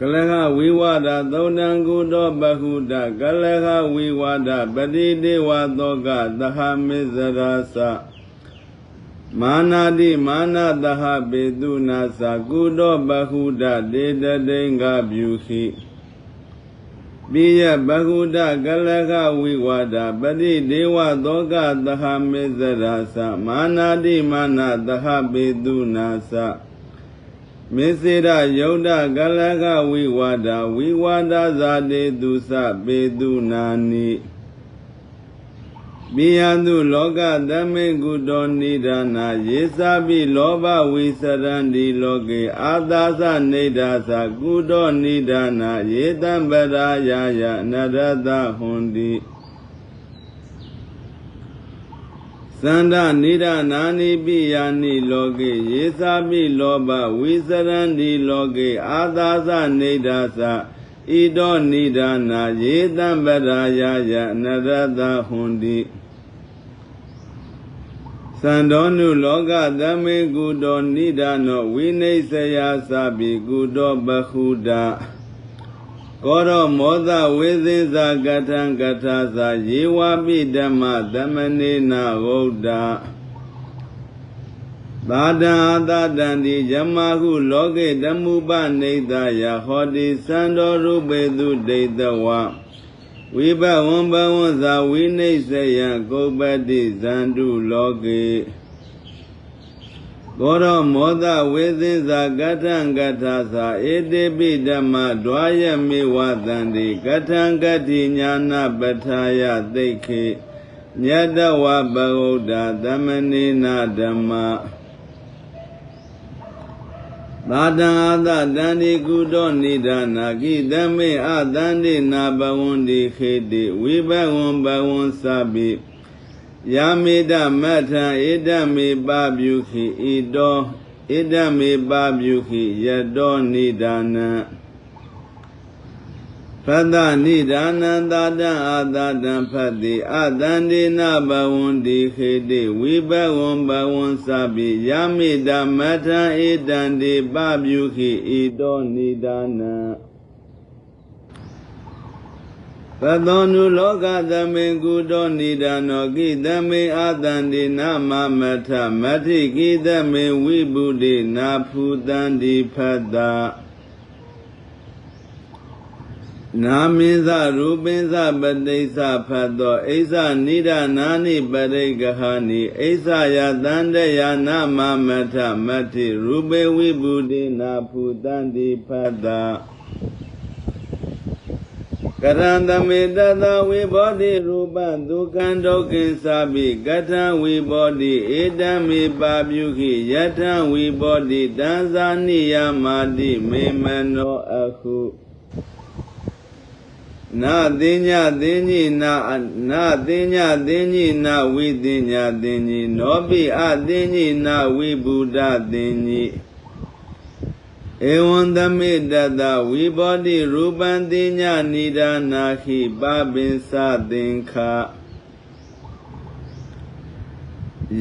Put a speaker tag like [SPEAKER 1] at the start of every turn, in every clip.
[SPEAKER 1] ကလဟဝိဝါဒသုံးတံကုတောပဟုတကလဟဝိဝါဒပတိဒေဝသောကသဟမေဇရာသမာနာတိမာနတဟပေတုနာသကုတောပဟုတဒေတတိင်္ဂပြုခိပိယဘဟုတကလကဝိဝါဒပတိဒေဝသောကသဟမေဇရာသမာနာတိမာနတဟပေတုနာသ မေစေရယုဒ္ဓကလကဝိဝါဒဝိဝါဒဇာတေသူစပေတုနာနိပိယံသူလောကသမေကုတောနိဒာနာယေသပိလောဘဝိစရန္တိလောကေအာသာသနေဒါသကုတောနိဒာနာယေတံပရာယာယနရတဟွန်တိ သန္ဒနိဒာနာနိပိယာနိလောကေယေသပိလောဘဝိစရန္တိလောကေအာသာသနေဒါသဣတောနိဒာနာယေတံပရာယာယနရတဟွန်တိသံတော်နုလောကသမေကုတောနိဒာနောဝိနိစ္စယသပိကုတောပခုဒ ကောရောမောသဝေသင်္သာကထံကထာသာယေဝပိဓမ္မသမနေနာဟုတ်တာသာဒံအာသတံတိယမဟုလောကေဓမ္မုပနေတယဟောတိသံတော်ရူပေသူဒိဋ္ဌဝဝိဘဝံဘဝံသာဝိနိစ္စယံကုပ္ပတိဇန္တုလောကေ သောရမောဒဝေသင်္သာကထံကထာသာဧတေပိဓမ္မဒွာယမေဝသန္တိကထံကတိညာနာပထာယသိခေညတဝဘဂုဒ္ဓသမနေနာဓမ္မသာတံအာသတန္တိကုတောနိဒာနာကိသမေအတန္တိနာဘဝန္တိခေတိဝိဘဝံဘဝံသဗ္ဗိ ယာမေတမထံဣဒမေပပြုခိဣတောဣဒမေပပြုခိယတောနိဒာနံဖတ္တနိဒာနံသာတံအာသာတံဖတ်တိအတန္တိနာဘဝန္တိခေတိဝိဘဝံဘဝံသဗ္ဗိယာမေတမထံဣတံတိပပြုခိဣတောနိဒာနံ ပသောနုလောကသမေကုတောနိဒာနောကိသမေအာတန္တိနာမမထမထိကိသမေဝိဗုဒိနာဖူတန္တိဖတ္တာနာမင်းသရူပင်းသပတိစ္ဆဖတ်သောအိစ္ဆနိဒာနာနိပရိကဟာနိအိစ္ဆယတန္တယနာမမထမထိရူပေဝိဗုဒိနာဖူတန္တိဖတ္တာက ရံသမေတတဝိဘောဓိရူပဒုက္ခံဒုက္ခိသဗိကထံဝိဘောဓိဧတံမေပါပြုခိယထံဝိဘောဓိတံဇာနိယမာတိမေမနောအခုနာသိညာသိညိနာနာသိညာသိညိနာဝိသိညာသိညိနောပိအသိညိနာဝိဗုဒ္ဓသိညိ ဧဝံသမေတတဝိဘောတိရူပံတိညာနိဒာနာခိပပင်စသင်္ခ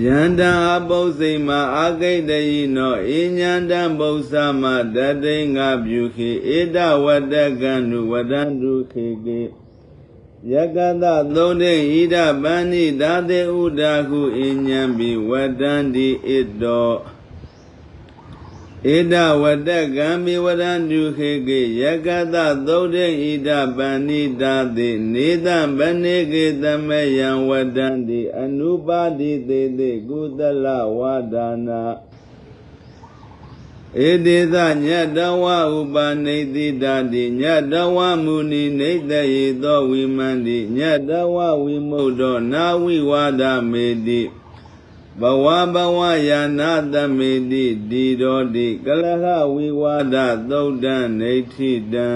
[SPEAKER 1] ယန္တံအပု္စိမအာဂိတယိနောဧညန္တံပု္ပသမတတိငါပြုခိဧတဝတ္တကံနုဝဒန္တုခေကေယကတသုံးတေဣဒပန္နိသာတေဥဒါဟုဧညံပိဝတ္တန္တိဣတော ဣဒဝတ္တကံမိဝရန္တုခေကေယကတသုတ်တေဣဒပန္နိတာတိနေတံဗနေကေသမယံဝတ္တန္တိအနုပါတိသေသေကုသလဝါဒနာဧတေသညတဝဥပနိတိတာတိညတဝမုနိနေတယေသောဝိမန္တိညတဝဝိမုဒ္ဒောနာဝိဝါဒမေတိ ဘဝဘဝယာနာသမေတိဒီတော်တိကလဟဝိဝါဒသုတ်တံနေဋ္ဌိတံ